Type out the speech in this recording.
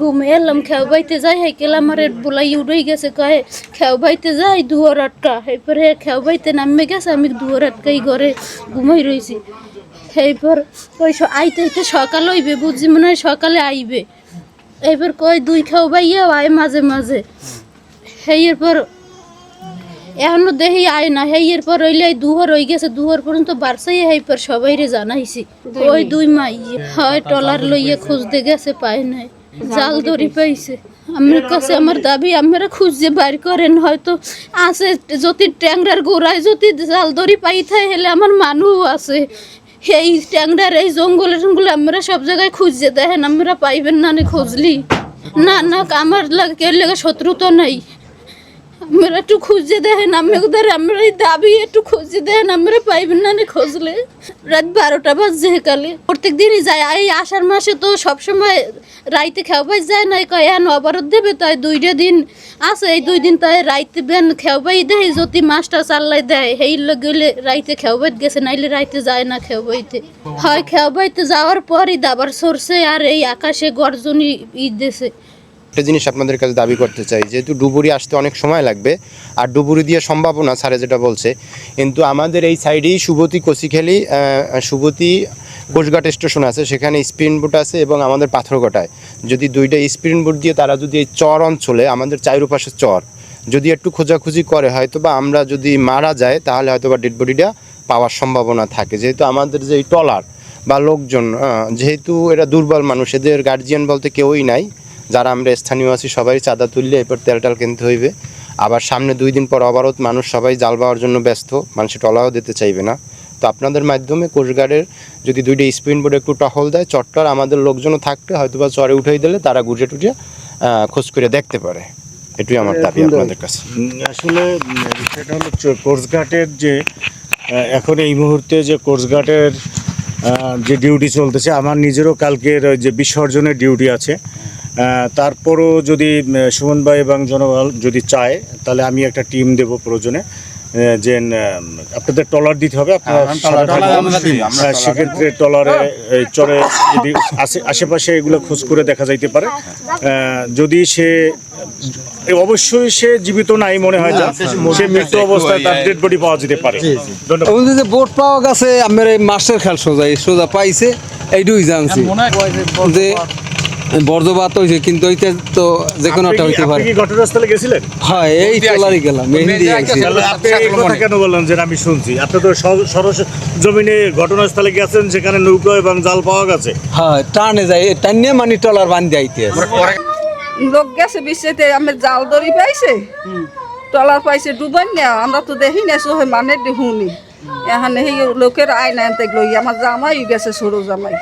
ঘুমে এলাম খেও বাইতে যাই হাইকেল আমার বলাই উড়ে গেছে কয়ে খেও বাইতে যাই দুয়ার আটকা। এরপরে খেও বাইতে নামে গেছে আমি দুয়ার আটকাই ঘরে ঘুমাই রয়েছি এইবার ওই আইতে আইতে সকাল হইবে বুঝছি মনে হয় সকালে আইবে। এবার কয় দুই খেও বাইয়াও আয় মাঝে মাঝে। সেই এরপর এখনও দেখি আয় না হেই এরপর হইলে দুহর হয়ে গেছে দুহর পর্যন্ত বারসাই হেই পর সবাই রে জানাইছি ওই দুই মাই হয় টলার লইয়ে খুঁজতে গেছে পায় নাই। জাল দড়ি পাইছে। আমার কাছে আমার দাবি, আমরা খুঁজে বাইর করেন, হয়তো আছে, যদি ট্যাংরার গোড়ায় যদি জাল দড়ি পাই থাকে হলে আমার মানুষ আছে। এই ট্যাংরার এই জঙ্গলে টঙ্গলে আমরা সব জায়গায় খুঁজে দেখেন, আমরা পাইবেন না নে খুঁজলি। না না, আমার লাগে কেউ লাগে শত্রু তো নাই। আমরা একটু খুঁজে দেখেন আমি ওদের আমরা এই দাবি একটু খুঁজে দেখেন, আমরা পাইবেন না খুঁজলে। রাত বারোটা বাজছে কালে। প্রত্যেক দিনই যায় এই আষাঢ় মাসে তো সবসময় রাইতে খেওয়াই যায় না কয় এখন অবরোধ দেবে তাই দুইটা দিন আছে, এই দুই দিন তাই রাইতে বেন খেওয়াই দেয়, যদি মাছটা চাল্লাই দেয় সেই গেলে রাইতে খেওয়াইতে গেছে, নাইলে রাইতে যায় না খেওয়াইতে হয় খেওয়াইতে যাওয়ার পরই দাবার সরছে, আর এই আকাশে গর্জনই ই দেছে। একটা জিনিস আপনাদের কাছে দাবি করতে চাই, যেহেতু ডুবুরি আসতে অনেক সময় লাগবে, আর ডুবুরি দিয়ে সম্ভাবনা স্যারে যেটা বলছে, কিন্তু আমাদের এই সাইডেই সুবতী কচিখালি সুবতী কোষঘাট স্টেশন আছে, সেখানে স্প্রিন বোট আছে এবং আমাদের পাথরঘাটায়। যদি দুইটা স্প্রিন বোট দিয়ে তারা যদি এই চর অঞ্চলে, আমাদের চাইরোপাশে চর, যদি একটু খোঁজাখুঁজি করে হয়তো বা আমরা যদি মারা যায়, তাহলে হয়তো বা ডেড বডিটা পাওয়ার সম্ভাবনা থাকে। যেহেতু আমাদের যে এই টলার বা লোকজন যেহেতু এরা দুর্বল মানুষ, এদের গার্জিয়ান বলতে কেউই নাই যারা আমরা স্থানীয় আছি সবাই চাঁদা তুললে এরপর তেল টাল কিনতে হইবে। আবার সামনে দুই দিন পর অবরোধ মানুষ সবাই জাল পাওয়ার জন্য ব্যস্ত মানুষ টলাও দিতে চাইবে না। তো আপনাদের মাধ্যমে কোস্টগার্ডের যদি দুইটা স্পিন বোর্ডে একটু টহল দেয় চট্টর আমাদের লোকজনও থাকলে হয়তো বা চরে উঠাই দিলে তারা গুজে টুটে খোঁজ করে দেখতে পারে। এটুই আমার দাবি আপনাদের কাছে। আসলে সেটা হলো কোস্টগার্ডের যে এখন এই মুহূর্তে যে কোস্টগার্ডের যে ডিউটি চলতেছে আমার নিজেরও কালকের যে বিসর্জনের ডিউটি আছে তারপরও যদি উম, সুমন ভাই এবং জনগণ যদি চায় তাহলে আমি একটা টিম দেব প্রয়োজনে। যে আপনাদের টলার দিতে হবে আপনারা হ্যাঁ, থাকবেন। হ্যাঁ, সেক্ষেত্রে টলারে এই চরে যদি আশে- আশেপাশে এগুলো খোঁজ করে দেখা যাইতে পারে। যদি সে অবশ্যই সে জীবিত নাই মনে হয় না সে মৃত্যু অবস্থায় তার ডেড বডি পাওয়া যেতে পারে। যে বোট পাওয়া গেছে আমার এই মাস্টার খেল সোজা সোজা পাইছে এইটুই জানছি। যে বর্ধবাত হয়েছে কিন্তু ওইটা তো যে কোনো একটা হইতে পারে। আপনি কি ঘটনাস্থলে গেছিলেন? হয় এই টলারই গেলাম মেহেন্দি আইছি আপনি কথা কেন বললেন যে আমি শুনছি? আপনি তো সরস জমিনে ঘটনাস্থলে গেছেন সেখানে নৌকা এবং জাল পাওয়া গেছে। হয় টানে যায় টানে মানে টলার বান্ধি আইতে লোক গেছে বিশ্বেতে আমি জাল দড়ি পাইছে। টলার পাইছে ডুবাই না আমরা তো দেখি না সোহে মানে দেখুনি। এখানে সেই লোকের আয় না এনতে লই আমার জামাই গেছে সরু জামাই।